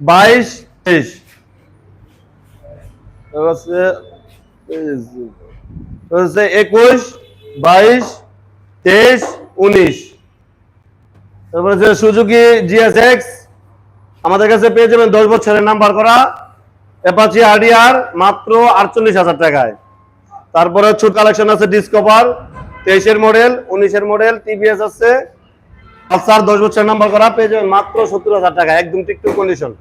বাইশ তেইশ। হচ্ছে একুশ, বাইশ, তেইশ, উনিশ। তারপরে হচ্ছে সুজুকি জিএসএক্স, আমাদের কাছে পেয়ে যাবেন দশ বছরের নাম্বার করা অ্যাপাচি আরডিআর মাত্র আটচল্লিশ হাজার টাকায়। তারপরে ছোট কালেকশন আছে ডিসকভার তেইশের মডেল উনিশের মডেল টিভিএস আছে পালসার দশ বছর নাম্বার করা পেয়ে যাবেন মাত্র সত্তর হাজার টাকা একদম টিকটুক কন্ডিশন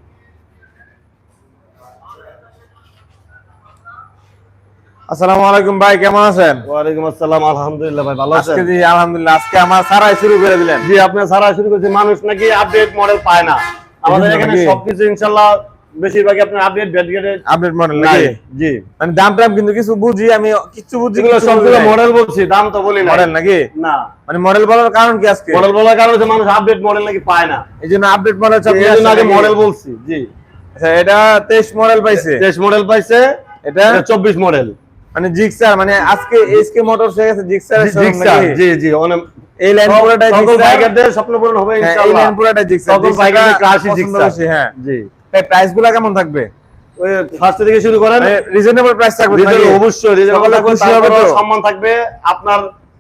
আসসালামু আলাইকুম ভাই কেমন আছেন? ওয়ালাইকুম আসসালাম আলহামদুলিল্লাহ ভাই ভালো আছেন? আজকে জি আলহামদুলিল্লাহ আজকে আমার সারাই শুরু করে দিলেন। জি আপনি সারাই শুরু করেছেন মানুষ নাকি আপডেট মডেল পায় না। আমাদের এখানে সবকিছু ইনশাল্লাহ বেশিরভাগই আপনার আপডেট ব্যাটগেটে আপডেট মডেল নাই জি। মানে দাম টাম কিন্তু কিছু বুঝি আমি কিছু বুঝি এগুলো সবগুলো মডেল বলছি দাম তো বলি না মডেল নাকি? না। মানে মডেল বলার কারণ কি আজকে? মডেল বলার কারণে হচ্ছে মানুষ আপডেট মডেল নাকি পায় না। এই জন্য আপডেট মডেল সব জন্য আগে মডেল বলছি জি। আচ্ছা এটা 23 মডেল পাইছে। তেইশ মডেল পাইছে এটা? এটা চব্বিশ মডেল মানে জিক্সার মানে আজকে এসকে মোটরস হয়ে গেছে জিক্সার জি জি অনেক এই লাইন পুরোটাই সকল বাইকারদের স্বপ্ন পূরণ হবে হ্যাঁ, এই লাইন পুরোটাই জিক্সার সকল বাইকারদের ক্রাশই জিক্সার হ্যাঁ। জি। ভাই প্রাইসগুলা কেমন থাকবে? ফার্স্ট থেকে শুরু করেন। রিজনেবল প্রাইস থাকবে? অবশ্যই রিজনেবল খুশি হবে সম্মান থাকবে। আপনার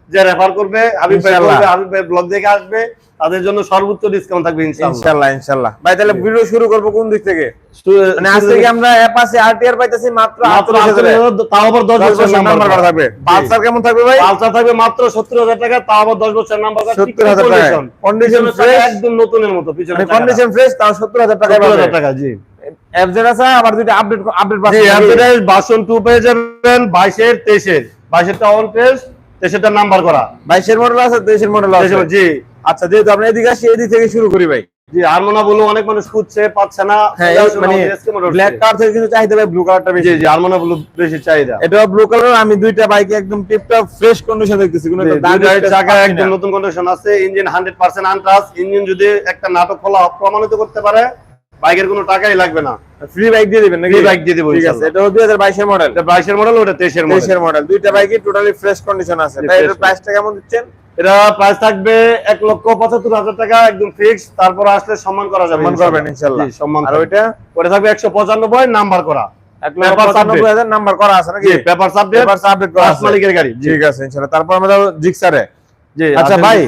যে রেফার করবে আমি ভাই হাবিব ভাই ব্লগ দেখে আসবে। তাদের জন্য সর্বোচ্চ ডিসকাউন্ট থাকবে ইনশাআল্লাহ। ইনশাআল্লাহ ভাই তাহলে ভিডিও শুরু করব কোন দিক থেকে? মানে আজ থেকে আমরা অ্যাপাসি আরটিআর পাইতেছি মাত্র মাত্র 38,000 এ। 38,000 তাও আবার 10 বছর নাম্বার করা থাকবে। পালসার কেমন থাকবে ভাই? পালসার থাকবে মাত্র 70000 টাকা তাও আবার 10 বছর নাম্বার করা 70,000 টাকায়। Condition fresh। একদম নতুনের মতো পিছনে কন্ডিশন ফ্রেশ তাও সত্তর হাজার টাকা 70000 টাকা জি। এফজেড আছে আবার দুইটা আপডেট আপডেট জি পাচ্ছি অ্যাডভার্টাইজ ভার্সন 2 পেয়ে যাবেন 22 এর 23 এর 22 এরটা অন টেস্ট 23 এরটা নাম্বার করা। বাইশের মডেল আছে তেইশের মডেল আছে। জি। আচ্ছা যেহেতু আমরা এদিকে আসি এদিক থেকে শুরু করি ভাই। জি আরমোনা বলো অনেক মানুষ খুঁজছে পাচ্ছে না। হ্যাঁ মানে আমাদের SK Motors ব্ল্যাক কালার থেকে কিন্তু চাহিদা ভাই ব্লু কালারটা বেশি। জি জি আরমোনা বেশি চাহিদা। এটাও ব্লু কালার আমি দুইটা বাইকে একদম টিপটপ ফ্রেশ কন্ডিশন দেখতেছি কোনো জি, একটা দাগ দুইটার চাকা একদম নতুন কন্ডিশন আছে ইঞ্জিন 100% আনটাচ ইঞ্জিন যদি একটা নাটক খোলা প্রমাণিত করতে পারে বাইকের কোনো টাকাই লাগবে না। ফ্রি বাইক দিয়ে দিবেন নাকি? Bike দিয়ে দিবো ঠিক আছে বাইশের মডেল এটা 22 এর মডেল ওটা 23 এর মডেল তেইশের মডেল দুইটা বাইকই টোটালি ফ্রেশ কন্ডিশন আছে। তাই প্রাইসটা কেমন দিচ্ছেন? এটা প্রাইস থাকবে এক লক্ষ পঁচাত্তর হাজার টাকা একদম ফিক্স তারপর আসলে সম্মান করা যাবে সম্মান করবেন ইনশাল্লাহ। সম্মান আর ওইটা? ওটা থাকবে একশো পঁচানব্বই নাম্বার করা। নাম্বার করা আছে নাকি? পেপার সাবজেক্ট পেপারস করা মালিকের গাড়ি। ঠিক আছে ইনশাআল্লাহ তারপর আমরা যাব জিক্সারে জি আচ্ছা ভাই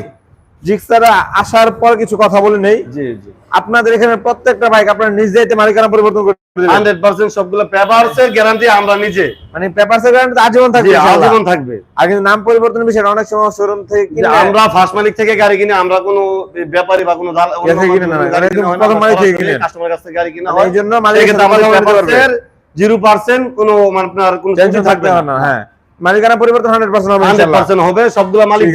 জিক্সারে আসার পর কিছু কথা বলে নেই। জি জি। আপনাদের এখানে প্রত্যেকটা বাইক আপনারা নিজ দায়িত্বে মালিকানা পরিবর্তন করে হান্ড্রেড পার্সেন্ট সবগুলো পেপারস এর গ্যারান্টি আমরা নিজে। মানে পেপারস এর গ্যারান্টি আজীবন থাকবে আজীবন থাকবে। আর কিন্তু নাম পরিবর্তনের বিষয়ে অনেক সময় শোরুম থেকে আমরা ফার্স্ট মালিক থেকে গাড়ি কিনে আমরা কোনো ব্যাপারী বা কোনো কিনে প্রথম মালিক থেকে সরাসরি কিনেন। কাস্টমারের কাছ থেকে গাড়ি কিনা মানে হয়। এই জন্য মালিকের। পেপারসের জিরো পার্সেন্ট কোনো মানে আপনার কোনো টেনশন থাকবে না। হ্যাঁ। মালিকানা পরিবর্তন হান্ড্রেড পার্সেন্ট হবে হান্ড্রেড পার্সেন্ট হবে সবগুলো মালিক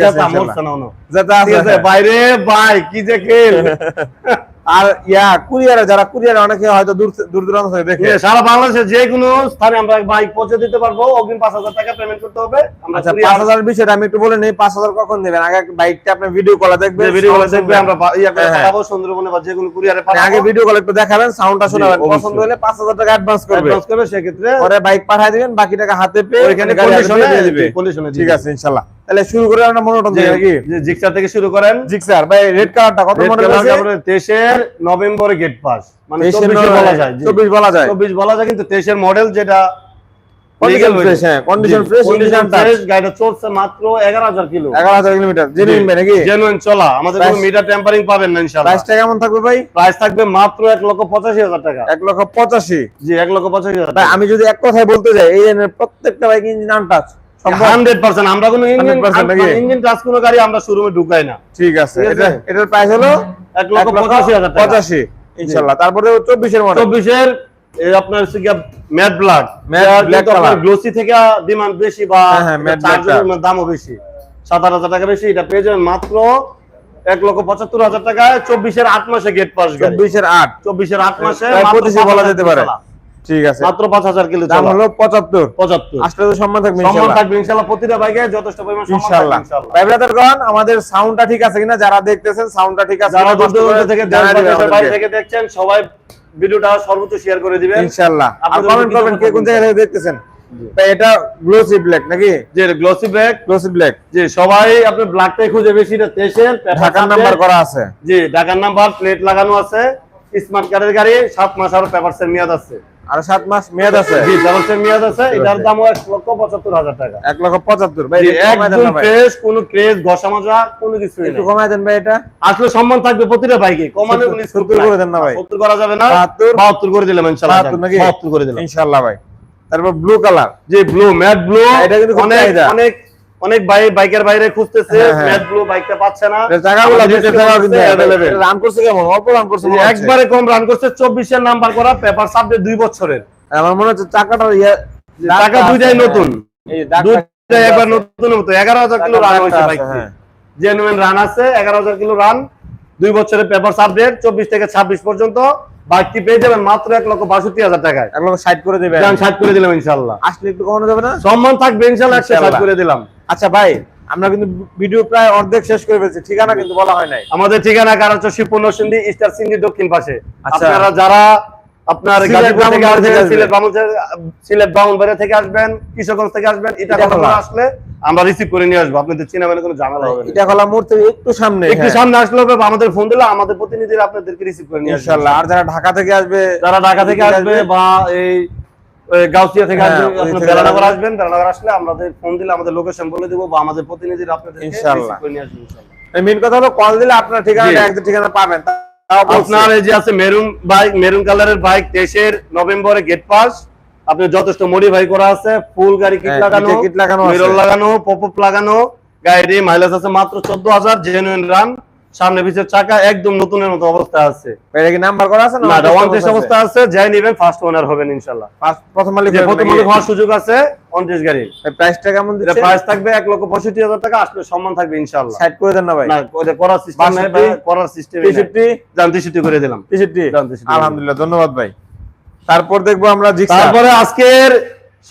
যাতে আছে আছে বাইরে ভাই কি যে খেল। আর ইয়া কুরিয়ারে যারা কুরিয়ারে অনেকে হয়তো দূর দূর দূরান্ত থেকে দেখে। সারা বাংলাদেশে যে কোনো স্থানে আমরা বাইক পৌঁছে দিতে পারব অগ্রিম পাঁচ হাজার টাকা পেমেন্ট করতে হবে। আচ্ছা পাঁচ হাজার বিষয়টা আমি একটু বলে নেই পাঁচ হাজার কখন দেবেন? আগে বাইকটা আপনি ভিডিও কলে দেখবেন ভিডিও গুলো দেখবে আমরা ইয়া করে হ্যাঁ, হ্যাঁ। পাঠাবো সুন্দরবনে বা যে কোনো কুরিয়ারে মানে আগে ভিডিও কল একটু দেখাবেন সাউন্ডটা শোনাবেন। পছন্দ হলে পাঁচ হাজার টাকা অ্যাডভান্স করবে। অ্যাডভান্স করবে সেক্ষেত্রে পরে বাইক পাঠিয়ে দিবেন বাকি টাকা হাতে পেয়ে ওইখানে কন্ডিশনে দিয়ে দিবে। কন্ডিশনে ঠিক আছে ইনশাআল্লাহ তাহলে শুরু করে আমরা মনোটন থেকে নাকি? জিক্সার থেকে শুরু করেন। জিক্সার ভাই রেড কালারটা কত মডেল আছে? তেইশের নভেম্বরে গেট পাস। মানে 23 চব্বিশে বলা যায় 24 বলা যায়। চব্বিশ বলা যায় কিন্তু তেইশের মডেল যেটা কন্ডিশন ফ্রেশ হ্যাঁ কন্ডিশন ফ্রেশ কন্ডিশন ফ্রেশ গাড়িটা চলছে মাত্র এগারো হাজার কিলো। 11000 কিলোমিটার জেনুইন ভাই নাকি? জেনুইন চলা। আমাদের কোনো মিটার টেম্পারিং পাবেন না ইনশাআল্লাহ। প্রাইসটা কেমন থাকবে ভাই? প্রাইস থাকবে মাত্র এক লক্ষ পঁচাশি হাজার টাকা। এক লক্ষ পঁচাশি। জি এক লক্ষ ভাই আমি যদি এক কথায় বলতে যাই এই প্রত্যেকটা bike engine untouch hundred percent. আমরা কোনো ইঞ্জিন ইঞ্জিন টাচ কোনো গাড়ি আমরা শোরুমে ঢুকাই না। ঠিক আছে। এটা এটার প্রাইস হলো এক লক্ষ পঁচাশি হাজার পঁচাশি ইনশাল্লাহ। তারপরে চব্বিশের মডেল চব্বিশের আপনার হচ্ছে গিয়া matte black Matte black color। Glossy থেকে ডিমান্ড বেশি বা হ্যাঁ, হ্যাঁ, matte black চার্জারের দামও বেশি। সাত আট হাজার টাকা বেশি এটা পেয়ে যাবেন মাত্র এক লক্ষ পঁচাত্তর হাজার টাকায়। চব্বিশের আট মাসে গেট পাস চব্বিশের আট। চব্বিশের আট মাসে মাত্র 25 বলা যেতে পারে। চলা। ঠিক আছে। মাত্র পাঁচ হাজার কিলো দাম হলো পঁচাত্তর। পঁচাত্তর। আসলে তো সম্মান থাকবে সম্মান থাকবে ইনশাল্লাহ। প্রতিটা বাইকে যথেষ্ট পরিমাণ সম্মান থাকবে ইনশাল্লাহ। ইনশাল্লাহ। ভাই ব্রাদারগণ আমাদের সাউন্ডটা ঠিক আছে কিনা? যারা দেখতেছেন সাউন্ডটা ঠিক আছে যারা কিনা দূর কষ্ট করে দূরান্ত থেকে দেশ জানাই বা দিবেন দেশের বাইরে থেকে দেখছেন সবাই ভিডিওটা সর্বোচ্চ শেয়ার করে দিবেন। ইনশাল্লাহ। আর কমেন্ট করবেন কে কোন জায়গা থেকে দেখতেছেন? এটা গ্লোসি ব্ল্যাক নাকি? যে গ্লসি ব্যাগ গ্লোসি ব্ল্যাক যে সবাই আপনি ব্ল্যাকটাই খুঁজে বেশি এটা ঢাকার নাম্বার করা আছে। জি ঢাকার নাম্বার প্লেট লাগানো আছে। স্মার্ট কার্ডের গাড়ি সাত মাস আরও পেপারসের মেয়াদ আছে। আর সাত মাস মেয়াদ আছে। জি মেয়াদ আছে এটার দাম এক লক্ষ পঁচাত্তর হাজার টাকা। এক লক্ষ পঁচাত্তর ভাই একদম ফ্রেশ কোনো ক্রেজ ঘষা মাজা কোনো কিছু একটু কমায় দেন ভাই এটা। আসলে সম্মান থাকবে প্রতিটা বাইকে কমানো কোনো সত্তর করে দেন না ভাই। সত্তর করা যাবে না বাহাত্তর? বাহাত্তর করে দিলাম ইনশাআল্লাহ বাহাত্তর নাকি? বাহাত্তর করে দিলাম। ইনশাআল্লাহ ভাই। তারপর ব্লু কালার যে ব্লু ম্যাট ব্লু এটা কিন্তু অনেক অনেক অনেক ভাই বাইকের বাইরে খুঁজতেছে হ্যাঁ, হ্যাঁ। বাইকটা পাচ্ছে না। কিন্তু। রান করছে কেমন? অল্প রান করছে। একবারে কম রান করছে চব্বিশের নাম্বার করা পেপার সাবজেক্ট দুই বছরের। আমার মনে হচ্ছে চাকাটা ইয়ে টাকা দুইটাই নতুন। এই দুইটাই একবার নতুন মতো এগারো হাজার কিলো রান হ্যাঁ। জেনুইন রান আছে এগারো হাজার কিলো রান দুই বছরের পেপার সাবজেক্ট থেকে ছাব্বিশ পর্যন্ত। বাইকটি পেয়ে যাবেন মাত্র এক লক্ষ বাষট্টি হাজার টাকায়। এক লক্ষ ষাট করে ষাট করে দিলাম ইনশাল্লাহ আসলে একটু কমানো যাবে না? সম্মান থাকবে ইনশাল্লাহ একশো ষাট ইনশাল্লাহ। করে দিলাম। আচ্ছা ভাই আমরা কিন্তু ভিডিও প্রায় অর্ধেক শেষ করে ফেলছি ঠিকানা কিন্তু বলা হয় নাই। আমাদের ঠিকানা কারাচর শিবপুর নরসিংদী ইস্টার সিন্ধি দক্ষিণ পাশে। আচ্ছা। আপনারা যারা আপনার গাজীপুর থেকে আসবেন আসবেন। সিলেট সিলেট ব্রাহ্মণবাড়িয়া থেকে আসবেন কিশোরগঞ্জ থেকে আসবেন এটা আসলে আমরা রিসিভ করে নিয়ে আসব। আপনাদের চিনা মানে কোনো ঝামেলা হবে এটা মোড় থেকে একটু সামনে একটু সামনে আসলে হবে আমাদের ফোন দিলে আমাদের প্রতিনিধিরা আপনাদেরকে রিসিভ করে নিয়ে আসবে। ইনশাআল্লাহ আর যারা ঢাকা থেকে আসবে যারা ঢাকা থেকে আসবে। বা এই গাউসিয়া থেকে হ্যাঁ, বেলানগর আসবেন। বেলানগর আসলে আমাদের ফোন দিলে আমাদের লোকেশন বলে দেবো বা আমাদের প্রতিনিধিরা আপনাদেরকে ইনশাআল্লাহ। মেন কথা হলো কল দিলে আপনার ঠিকানা একদম ঠিকানা পাবেন। আপনার এই যে আছে মেরুন বাইক মেরুন কালারের বাইক তেইশের নভেম্বরে গেট পাস আপনার যথেষ্ট মডিফাই করা আছে ফুল গাড়ি কিট হ্যাঁ, লাগানো কিট লাগানো মিরর লাগানো পপ আপ লাগানো গাড়ি মাইলেজ আছে মাত্র চোদ্দ হাজার জেনুইন রান সামনে পিছের চাকা একদম নতুনের মতো অবস্থা আছে। এটা কি নাম্বার করা আছে না না ওয়ান অবস্থা টেস্ট আছে? অবস্থা আছে যাই নিবেন ফার্স্ট ওনার হবেন ইনশাল্লাহ। First- প্রথম মালিক প্রথম মালিক হওয়ার সুযোগ আছে অন টেস্ট গাড়ি প্রাইসটা কেমন দিচ্ছে? প্রাইস থাকবে এক লক্ষ পঁয়ষট্টি হাজার টাকা আসলে সম্মান থাকবে ইনশাল্লাহ। সাইড করে দেন না ভাই। না ওটা করার সিস্টেম নাই 62, করার সিস্টেম তেষট্টি? দাম তেষট্টি করে দিলাম। তেষট্টি? দাম তেষট্টি। আলহামদুলিল্লাহ ধন্যবাদ ভাই। তারপর দেখব আমরা জিক্সার। তারপরে আজকের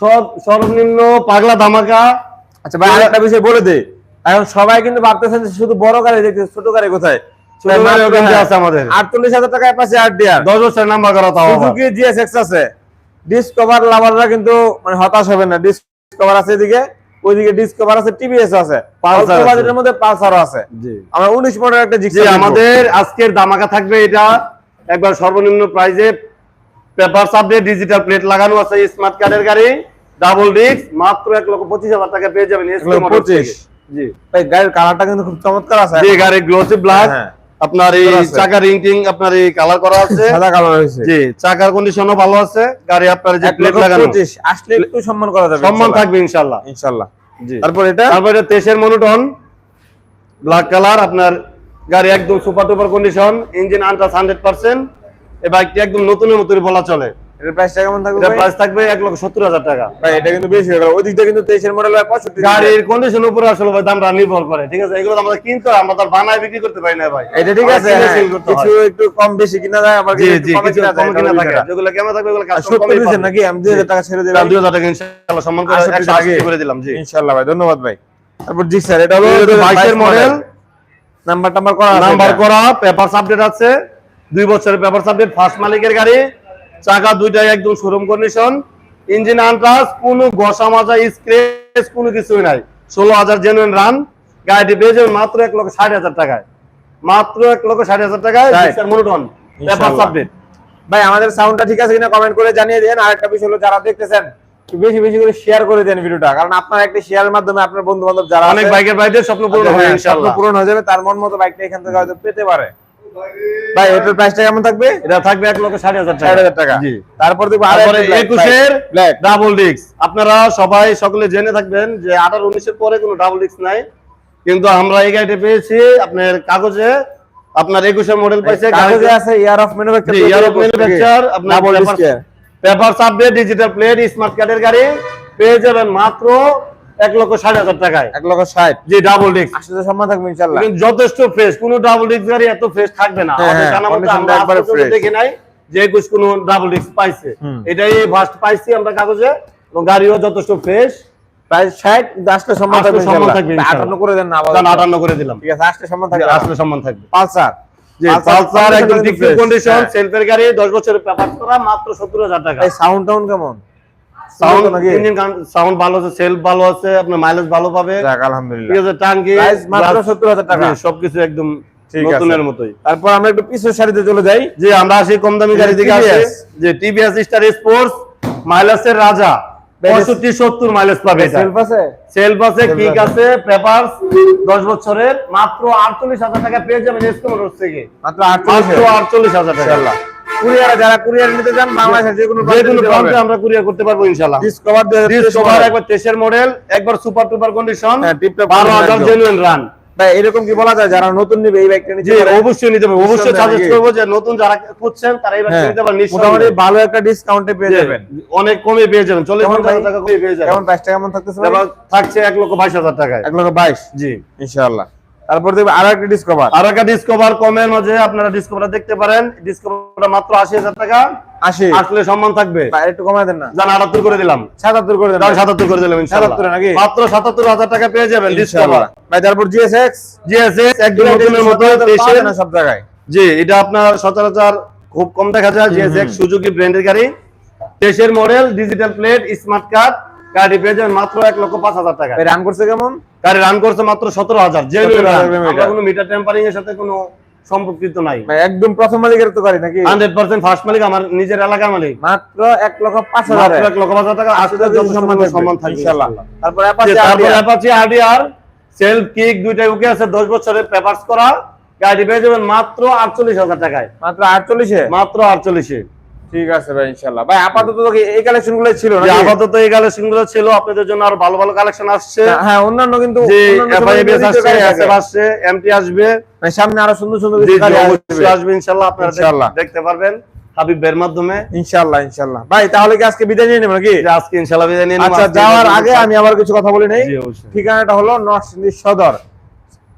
সব- সর্বনিম্ন পাগলা ধামাকা আচ্ছা ভাই আরেকটা বিষয় বলে দে এখন সবাই কিন্তু ভাবতেছেন যে শুধু বড় গাড়ি দেখতে ছোট গাড়ি কোথায়? ছোট গাড়ি ওখানে আছে আমাদের। আটচল্লিশ হাজার টাকায় পাচ্ছে আট ডিয়ার দশ বছরের নাম্বার করা তাও আবার। সুজুকি আছে। ডিসকভার লাভাররা কিন্তু মানে হতাশ হবে না। ডিসকভার আছে এদিকে ওইদিকে ডিসকভার আছে টিভিএস আছে। পালসার বাজেটের মধ্যে পালসারও আছে। জি। আমরা উনিশ মডেল একটা জিক্সার আমাদের আজকের দামাকা থাকবে এটা। একবার সর্বনিম্ন প্রাইজে পেপার সাবজেক্ট ডিজিটাল প্লেট লাগানো আছে স্মার্ট কার্ডের গাড়ি ডাবল ডিস্ক মাত্র এক লক্ষ পঁচিশ হাজার টাকা পেয়ে যাবেন 25 জি। ভাই গাড়ির কালারটা কিন্তু খুব চমৎকার আছে। জি গাড়ি গ্লোসি ব্ল্যাক। আপনার এই চাকা রিং টিং আপনার এই কালার করা আছে। সাদা কালার হয়েছে। জি চাকার কন্ডিশনও ভালো আছে। গাড়ি আপনার যে প্লেট লাগানো। আসলে একটু সম্মান করা যাবে সম্মান ইনশাল্লাহ। থাকবে ইনশাল্লাহ। ইনশাল্লাহ। জি। তারপর এটা? তারপরে তেইশের মনোটন ব্ল্যাক কালার আপনার গাড়ি একদম super tuper condition engine untouch hundred percent এই বাইকটি একদম নতুনের মতোই বলা চলে। এটার প্রাইসটা কেমন থাকবে এটা প্রাইস থাকবে এক লক্ষ সত্তর হাজার টাকা। ভাই এটা কিন্তু বেশি হয়ে ওই দিক দিয়ে কিন্তু তেইশের মডেল পঁয়ষট্টি গাড়ির কন্ডিশন উপরে আসলে ভাই দামটা নির্ভর করে ঠিক আছে? এগুলো আমরা কিনতে আমরা তো বানায় বিক্রি করতে পারি না ভাই। এটা ঠিক আছে কিনে sell করতে কিছু একটু কম বেশি কিনা যায় আবার কিছু একটু জি কমে কিছু কিনা যায়, কম কিনা থাকে যেগুলো কেমন থাকবে এগুলো আর কাস্টম সত্তর কমই দিচ্ছেন পাবে। নাকি? আমি দুই হাজার টাকা ছেড়ে দিলাম। দুই হাজার টাকা ইনশাআল্লাহ সম্মান করে আটষট্টি একশো আশি টাকা। করে দিলাম জি। ইনশাল্লাহ ভাই ধন্যবাদ ভাই। তারপর জি স্যার এটা হলো মডেল নাম্বার টাম্বার করা নাম্বার করা পেপার আপডেট আছে। দুই বছরের পেপার আপডেট ফার্স্ট মালিকের গাড়ি। চাকা দুইটাই একদম শোরুম কন্ডিশন ইঞ্জিন আনটাস কোনো ঘষা মাজা স্ক্রেচ কোনো কিছুই নাই। ষোলো হাজার জেনুইন রান গাড়িটি পেয়ে যাবেন মাত্র এক লক্ষ ষাট হাজার টাকায়। মাত্র এক লক্ষ ষাট হাজার টাকায়? মনোটন পেপার ইনশাআল্লাহ। ভাই আমাদের সাউন্ডটা ঠিক আছে কিনা কমেন্ট করে জানিয়ে দেন আর একটা বিষয় হলো যারা দেখতেছেন একটু বেশি বেশি করে শেয়ার করে দেন ভিডিওটা। কারণ আপনার একটা শেয়ারের মাধ্যমে আপনার বন্ধু বান্ধব যারা অনেক বাইকের বাইকের স্বপ্ন পূরণ হবে হ্যাঁ, স্বপ্ন পূরণ হয়ে যাবে। তার মন মতো বাইকটা এখান থেকে হয়তো পেতে পারে। ভাই এটার প্রাইসটা কেমন থাকবে? এটা থাকবে এক লক্ষ ষাট হাজার ষাট হাজার টাকা। জি। তারপর দেখব আর একুশের ডাবল ডিস্ক আপনারা সবাই সকলে জেনে থাকবেন যে আঠারো উনিশের পরে কোনো ডাবল ডিস্ক নাই। কিন্তু আমরা এই গাড়িটা পেয়েছি আপনার কাগজে। আপনার একুশের মডেল পাইছে কাগজে আছে year of manufacture Europe manufacture আপনার পেপার ডিজিটাল প্লেট স্মার্ট কার্ডের গাড়ি। পেয়ে যাবেন মাত্র এক লক্ষ ষাট হাজার টাকায়। এক লক্ষ ষাট। জি ডাবল ডিস্ক আসলে সম্মান থাকবে ইনশাল্লাহ। যথেষ্ট ফ্রেশ কোনো ডাবল ডিস্ক গাড়ি এত ফ্রেশ থাকবে না। হ্যাঁ, আমাদের হ্যাঁ। দেখি নাই যে একুশ কোনো ডাবল ডিস্ক পাইছে। এটাই ফার্স্ট পাইছি আমরা কাগজে। এবং গাড়িও যথেষ্ট ফ্রেশ প্রায় ষাট আসলে সম্মান থাকবে। আটান্ন করে দেন না আটান্ন করে দিলাম। ঠিক আছে আসলে সম্মান থাকবে আসলে সম্মান থাকবে। পালসার। যে পালসার একদম কন্ডিশন হ্যাঁ। সেলফের গাড়ি দশ বছরের পেপার করা মাত্র সত্তর হাজার টাকা। সাউন্ড টাউন কেমন? সাউন্ড নাকি? ইঞ্জিন সাউন্ড ভালো আছে সেলফ ভালো আছে আপনার মাইলেজ ভালো পাবে। যাক ঠিক আছে টাঙ্কি মাত্র 70,000 টাকা। সবকিছু একদম নতুনের মতোই। তারপর আমরা একটু পিছের সারিতে চলে যাই। যে আমরা আসি কম দামি গাড়ি থেকে আসি। যে টিভিএস স্টার স্পোর্টস মাইলেজের রাজা। মাইলেজ পাবে এটা। সেলফ আছে? সেলফ আছে কিক আছে। আছে পেপারস দশ বছরের মাত্র আটচল্লিশ হাজার টাকা পেয়ে যাবেন এসকো মোটরস থেকে। মাত্র মাত্র 48 আটচল্লিশ হাজার টাকা। ইনশাআল্লাহ কুরিয়ারে যারা কুরিয়ার নিতে চান বাংলাদেশের যে কোনো যে কোনো প্রান্তে আমরা কুরিয়ার করতে পারব ইনশাল্লাহ ডিসকভার ডিসকভার একবার তেইশের মডেল একবার সুপার টুপার কন্ডিশন হ্যাঁ, টিপটপ। জেনুইন রান ভাই এরকম কি বলা যায়? যারা নতুন নিবে এই বাইকটা নিতে পারে? অবশ্যই নিতে হবে অবশ্যই সাজেস্ট? করব যে নতুন যারা খুঁজছেন তারা এবার হ্যাঁ, নিতে পারেন মোটামুটি ভালো একটা ডিসকাউন্টে পেয়ে যাবেন। অনেক কমে পেয়ে যাবেন। চল্লিশ কেমন হাজার ভাই? টাকা কমে পেয়ে যাবেন। কেমন প্রাইসটা কেমন থাকতেছে ভাই? থাকছে এক লক্ষ বাইশ হাজার টাকায়। এক লক্ষ বাইশ? জি। ইনশাআল্লাহ। তারপর দেখবে আরও একটা ডিসকভার আর একটা ডিসকভার কমের মাঝে আপনারা ডিসকভার দেখতে পারেন। ডিসকভারটা মাত্র আশি হাজার টাকা। আশি। আসলে সম্মান থাকবে। একটু কমায় দেন না। জান আটাত্তর করে দিলাম। সাতাত্তর করে দেন। সাতাত্তর করে দিলাম ইনশাআল্লাহ। 77 নাকি? মাত্র সাতাত্তর হাজার টাকা পেয়ে যাবেন ডিসকভার ভাই তারপর জিএসএক্স জিএসএস একদম নতুনের মতো সব জায়গায়। জি এটা আপনার সচরাচর খুব কম দেখা যায়। জিএসএক্স সুজুকি ব্র্যান্ডের গাড়ি। দেশের model digital plate smart card গাড়ি পেয়ে যাবেন মাত্র এক লক্ষ পাঁচ হাজার টাকা। রান করছে কেমন? গাড়ি রান করছে মাত্র সতেরো হাজার। যে কোনো মিটার টেম্পারিং এর সাথে কোনো সম্পর্কিত নাই। একদম প্রথম মালিকের তো গাড়ি নাকি? হান্ড্রেড পার্সেন্ট ফার্স্ট মালিক আমার নিজের এলাকার মালিক। মাত্র এক লক্ষ পাঁচ হাজার। এক লক্ষ পাঁচ হাজার টাকা আসলে সম্মান সম্মান থাকবে তারপর অ্যাপাচি আরডিআর সেলফ কিক দুইটাই ওকে আছে দশ বছরের পেপারস করা। গাড়ি পেয়ে যাবেন মাত্র আটচল্লিশ হাজার টাকায়। মাত্র আটচল্লিশে? মাত্র আটচল্লিশে। ঠিক আছে ভাই ইনশাআল্লাহ ভাই আপাতত এই কালেকশনগুলো ছিল নাকি? আপাতত এই কালেকশনগুলো ছিল আপনাদের জন্য আরও ভালো ভালো কালেকশন আসছে। হ্যাঁ অন্যান্য কিন্তু যে অন্যান্য সময় এফআইবিএস আসছে এসএফ আসছে এমটি আসবে। সামনে আরও সুন্দর সুন্দর কিছু আসবে। ইনশাআল্লাহ আপনারা দেখতে পারবেন হাবিব মাধ্যমে। ইনশাআল্লাহ ইনশাআল্লাহ ভাই তাহলে কি আজকে বিদায় নিয়ে নেব নাকি? আজকে ইনশাআল্লাহ বিদায় নিয়ে নেব। আচ্ছা যাওয়ার আগে আমি আবার কিছু কথা বলি নেই। ঠিকানাটা হলো নরসিংদী সদর।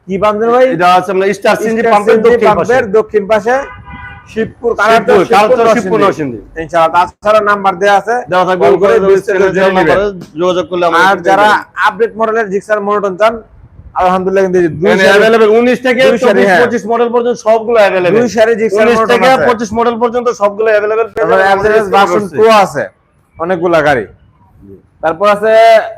কি বান্ধব ভাই? এটা আছে আমরা স্টার সিনজি স্টার পাম্পের সিএনজি দক্ষিণ পাশে। পাম্পের দক্ষিণ পাশে। শিবপুর কালারচর, শিবপুর, কালারচর, শিবপুর শিবপুর নরসিংদী। নরসিংদী। ইনশাআল্লাহ তাছাড়া নাম্বার দেওয়া আছে। দেওয়া থাকবে করে উপরে বিস্তারিত স্ক্রিনে জেনে দেওয়া নেবেন। নাম্বারে যোগাযোগ করলে আর যারা আপডেট মডেলের জিক্সার মোটন চান আলহামদুলিল্লাহ কিন্তু দুই সারি- 19 থেকে দুই সারি, 24 হ্যাঁ। 25 মডেল পর্যন্ত সবগুলো অ্যাভেলেবল দুই সারি জিক্সার 19 থেকে 25 মডেল পর্যন্ত সবগুলো তারপরে অ্যাভারেজ ভার্সন প্রো আছে অনেকগুলা গাড়ি। তারপর আছে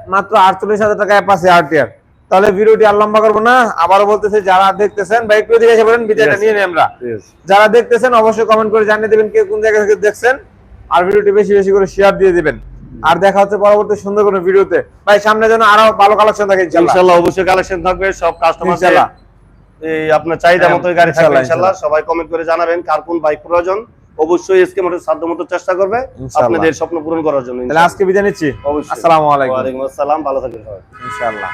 মাত্র আটচল্লিশ হাজার টাকা অ্যাপাসি আরটিআর তাহলে ভিডিওটি আর লম্বা করব না আবারও বলতেছে যারা দেখতেছেন বা একটু দিকে এসে বলেন বিদায়টা নিয়ে নিই আমরা। যারা দেখতেছেন অবশ্যই কমেন্ট করে জানিয়ে দেবেন কে কোন জায়গা থেকে দেখছেন আর ভিডিওটি বেশি বেশি করে শেয়ার দিয়ে দিবেন। আর দেখা হচ্ছে পরবর্তী সুন্দর কোনো ভিডিওতে। ভাই সামনে যেন আরও ভালো কালেকশন থাকে ইনশাআল্লাহ। অবশ্যই কালেকশন থাকবে সব কাস্টমার ইনশাআল্লাহ। এই আপনার চাহিদা হ্যাঁ, মতো গাড়ি থাকবে ইনশাআল্লাহ, সবাই কমেন্ট করে জানাবেন কার কোন বাইক প্রয়োজন। অবশ্যই এসকে মোটর সাধ্য মতো চেষ্টা করবে আপনাদের স্বপ্ন পূরণ করার জন্য তাহলে আজকে বিদায় নিচ্ছি। অবশ্যই। আসসালামু আলাইকুম। ওয়ালাইকুম আসসালাম ভালো থাকবেন সবাই। ইনশাআল্লাহ।